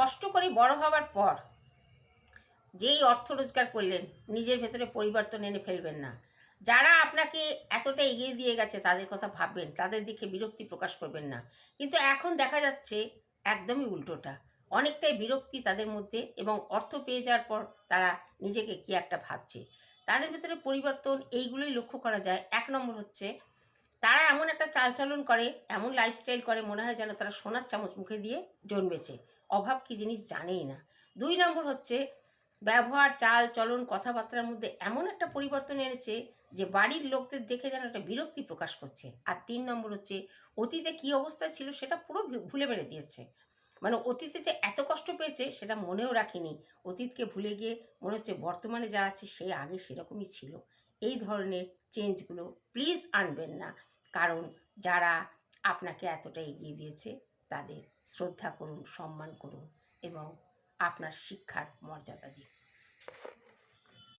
কষ্ট করে বড় হবার পর যেই অর্থ রোজগার করলেন, নিজের ভেতরে পরিবর্তন এনে ফেলবেন না। যারা আপনাকে এতটা এগিয়ে দিয়ে গেছে তাদের কথা ভাববেন, তাদের দিকে বিরক্তি প্রকাশ করবেন না। কিন্তু এখন দেখা যাচ্ছে একদমই উল্টোটা। অনেকটাই বিরক্তি তাদের মধ্যে এবং অর্থ পেয়ে যাওয়ার পর তারা নিজেকে কি একটা ভাবছে। তাদের ভেতরে পরিবর্তন এইগুলোই লক্ষ্য করা যায়। এক নম্বর হচ্ছে, তারা এমন একটা চালচলন করে, এমন লাইফস্টাইল করে, মনে হয় যেন তারা সোনার চামচ মুখে দিয়ে জন্মেছে। অভাব কি জিনিস জানেই না। দুই নম্বর হচ্ছে, ব্যবহার, চাল, চলন, কথাবার্তার মধ্যে এমন একটা পরিবর্তন এনেছে যে বাড়ির লোকদের দেখে যেন একটা বিরক্তি প্রকাশ করছে। আর তিন নম্বর হচ্ছে, অতীতে কী অবস্থায় ছিল সেটা পুরো ভুলে বেড়ে দিয়েছে। মানে অতীতে যে এত কষ্ট পেয়েছে সেটা মনেও রাখিনি। অতীতকে ভুলে গিয়ে মনে হচ্ছে বর্তমানে যা আছে সে আগে সেরকমই ছিল। এই ধরনের চেঞ্জগুলো প্লিজ আনবেন না। কারণ যারা আপনাকে এতটা এগিয়ে দিয়েছে তাদের শ্রদ্ধা করুন সম্মান করুন এবং আপনার শিক্ষার মর্যাদা দিন।